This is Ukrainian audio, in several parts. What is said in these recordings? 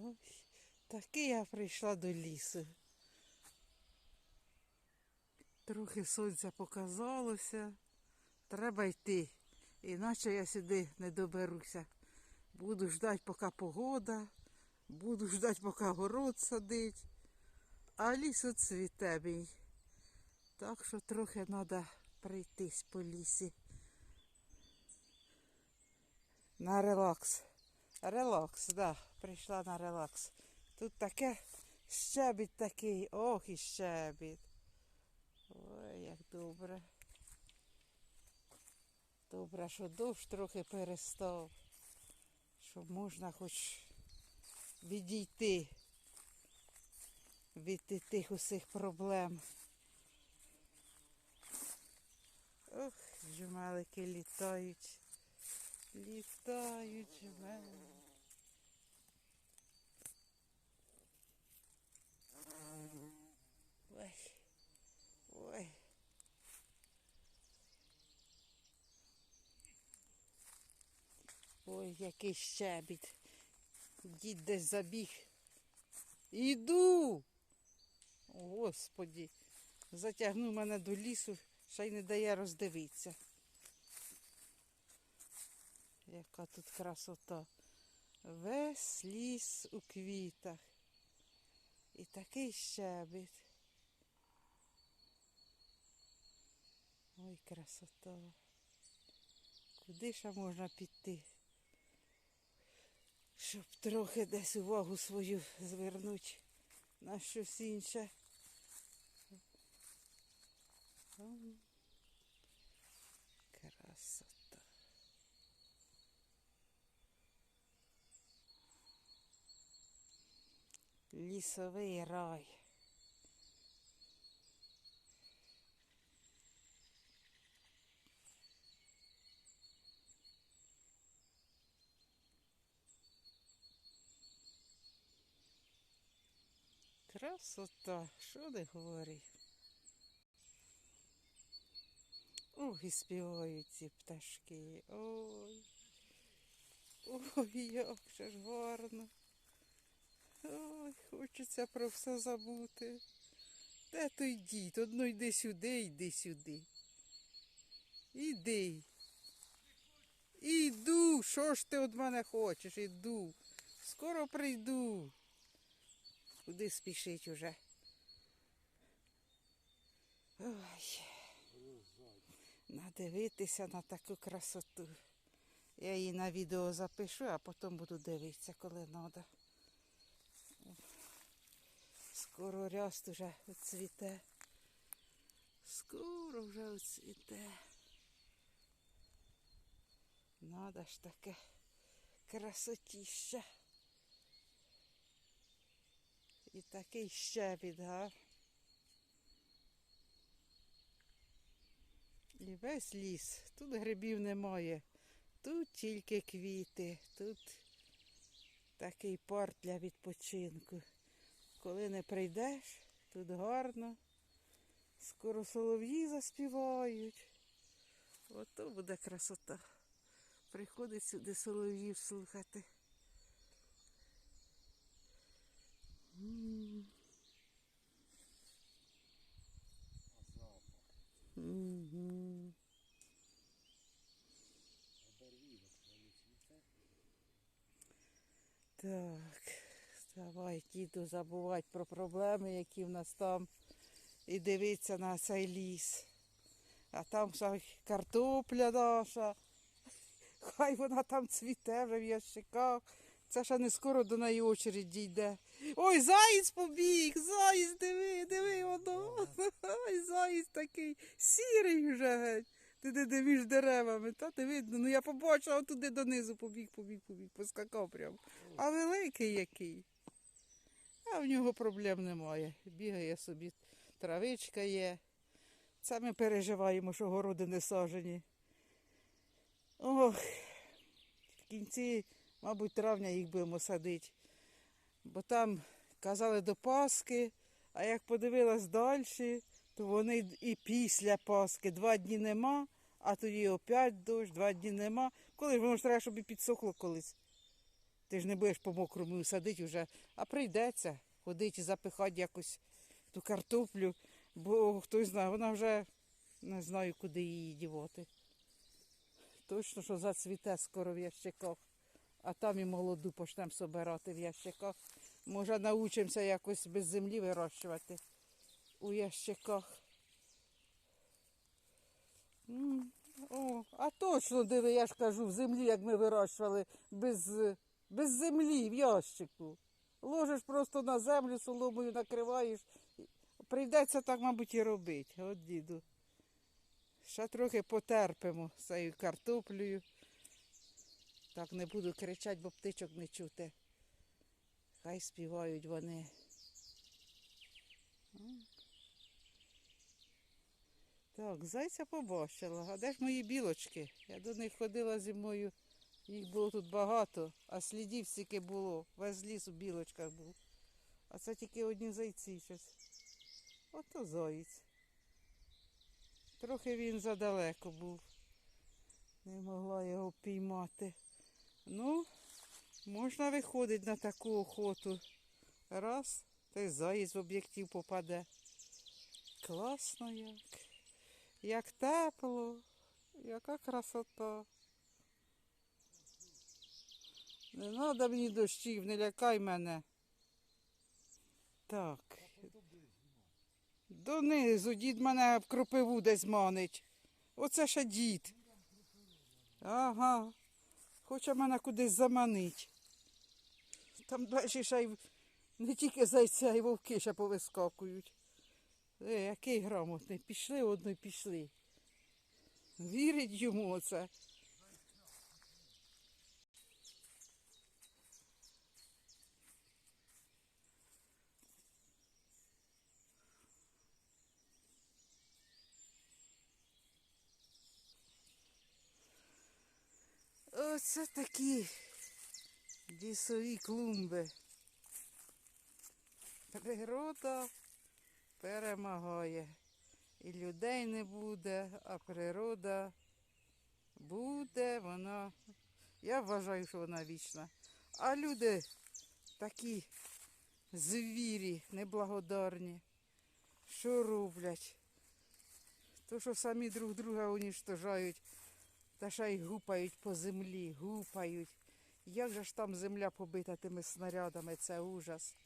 Ой, таки я прийшла до лісу. Трохи сонця показалося. Треба йти. Іначе я сюди не доберуся. Буду ждати, поки погода, буду ждати, поки город садить. А ліс от цвіте мій. Так що трохи треба пройтись по лісі. На релакс. Релакс, да, прийшла на релакс. Тут таке щебіт такий, ох і щебіт. Ой, як добре. Добре, що дощ трохи перестав, що можна хоч відійти від тих усіх проблем. Ох, жмелики літають. Літають жмелики. Ой, ой. Який щебіт. Дід десь забіг. Іду. Господі. Затягнув мене до лісу, ще й не дає роздивитися. Яка тут красота. Весь ліс у квітах. І такий щебіт. Ой, красота. Куди ще можна піти? Щоб трохи десь увагу свою звернути на щось інше. Красота. Лісовий рай. Красота, що не говори. Ох, і співають ці пташки. Ой. Ой, як же ж гарно. Ой, хочеться про все забути. Де той дід? Одно йди сюди, йди сюди. Іди. Іду. Що ж ти від мене хочеш? Іду. Скоро прийду. Куди спішить уже? Ой. Надивитися на таку красоту. Я її на відео запишу, а потім буду дивитися, коли треба. Скоро ряст уже оцвіте. Скоро вже оцвіте. Надо ж таке красотіще. І такий щебіт, га? І весь ліс. Тут грибів немає. Тут тільки квіти, тут такий порт для відпочинку. Коли не прийдеш, тут гарно. Скоро солов'ї заспівають. Ото буде красота. Приходить сюди солов'їв слухати. Так, давай, діду, забувати про проблеми, які в нас там, і дивитися на цей ліс. А там ще картопля наша. Хай вона там цвіте вже в ящиках. Це ще не скоро до неї очередь дійде. Ой, заєць побіг, заєць, диви, диви воно. Ой, заєць такий сірий вже геть. Ти де між деревами, та не видно. Ну я побачила туди донизу побіг, побіг, побіг, поскакав прямо. А великий який. А в нього проблем немає. Бігає собі, травичка є. Це ми переживаємо, що городи не сажені. Ох, в кінці, мабуть, травня їх будемо садити. Бо там казали до Пасхи, а як подивилась далі, то вони і після Пасхи два дні нема, а тоді опять дощ, два дні нема. Коли ж воно ж треба, щоб і підсохло колись. Ти ж не будеш по мокрому садити вже, а прийдеться ходити запихати якось ту картоплю, бо хтось знає, вона вже не знаю, куди її дівати. Точно, що зацвіте скоро в ящиках, а там і молоду почнемо собирати в ящиках. Може, научимося якось без землі вирощувати у ящиках. О, а точно, диви, я ж кажу, в землі, як ми вирощували, без, без землі в ящику. Ложиш просто на землю, соломою накриваєш. Прийдеться так, мабуть, і робити. От діду. Ще трохи потерпимо з цією картоплею. Так не буду кричати, бо птичок не чути. Хай співають вони. Так, зайця побачила. А де ж мої білочки? Я до них ходила зимою. Їх було тут багато, а слідів стільки було. Весь ліс у білочках був. А це тільки одні зайці щось. Ото заєць. Трохи він задалеко був. Не могла його піймати. Ну, можна виходити на таку охоту. Раз, та й заєць в об'єктив попаде. Класно як. Як тепло, яка красота. Не треба мені дощів, не лякай мене. Так. Донизу, дід мене в кропиву десь манить. Оце ще дід. Ага. Хоче мене кудись заманить. Там далі ще й не тільки зайця, і вовки ще повискакують. Е, який грамотний. Пішли одно й пішли. Вірить йому оце. Оце такі лісові клумби. Природа перемагає. І людей не буде, а природа буде, вона. Я вважаю, що вона вічна. А люди такі звірі, неблагодарні. Що роблять? То, що самі друг друга уніштожають, та ще й гупають по землі, гупають. Як же ж там земля побита тими снарядами, це ужас.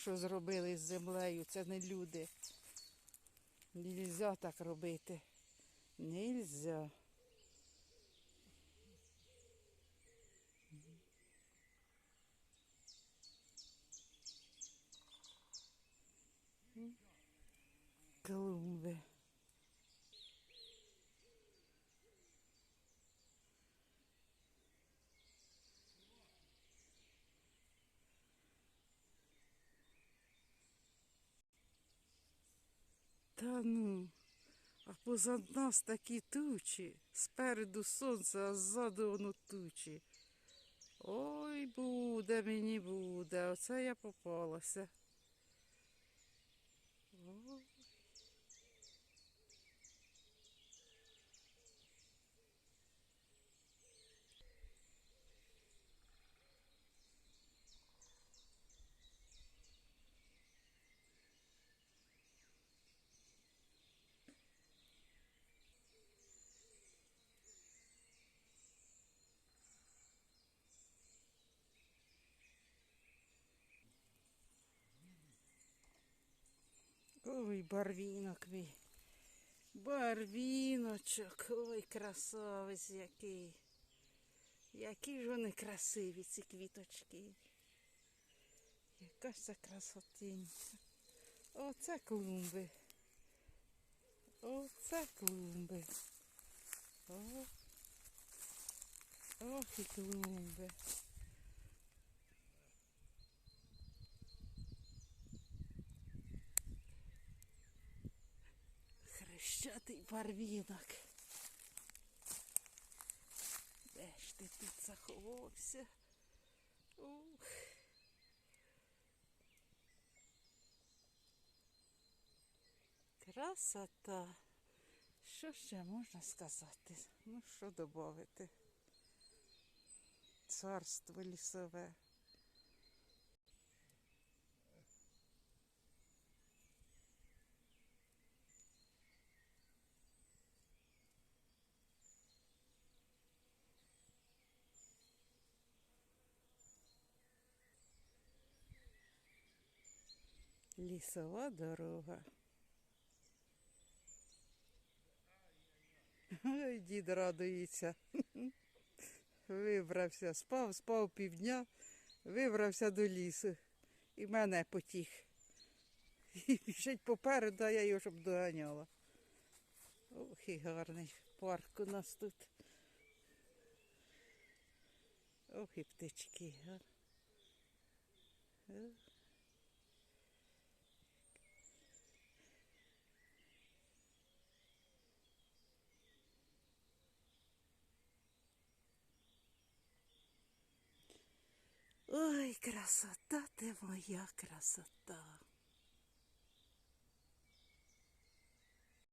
Що зробили з землею, це не люди. Нельзя так робити. Нельзя. Клумби. Та ну, а позад нас такі тучі. Спереду сонце, а ззаду воно тучі. Ой, буде мені буде. Оце я попалася. Ой. Ой, барвінок мій. Барвіночок, ой, красавець який. Які ж вони красиві, ці квіточки. Яка ж це красотінця. Оце клумби. Оце клумби. О. Ох і клумби. Хрещатий барвінок. Де ж ти тут заховався? Ух. Красота. Що ще можна сказати? Ну, що додати? Царство лісове. Лісова дорога. Ой, дід радується. Вибрався, спав, спав півдня, вибрався до лісу. І мене потіг. І біжить попереду, а я його щоб доганяла. Ох, і гарний парк у нас тут. Ох, і птички. Ой, красота ти моя красота.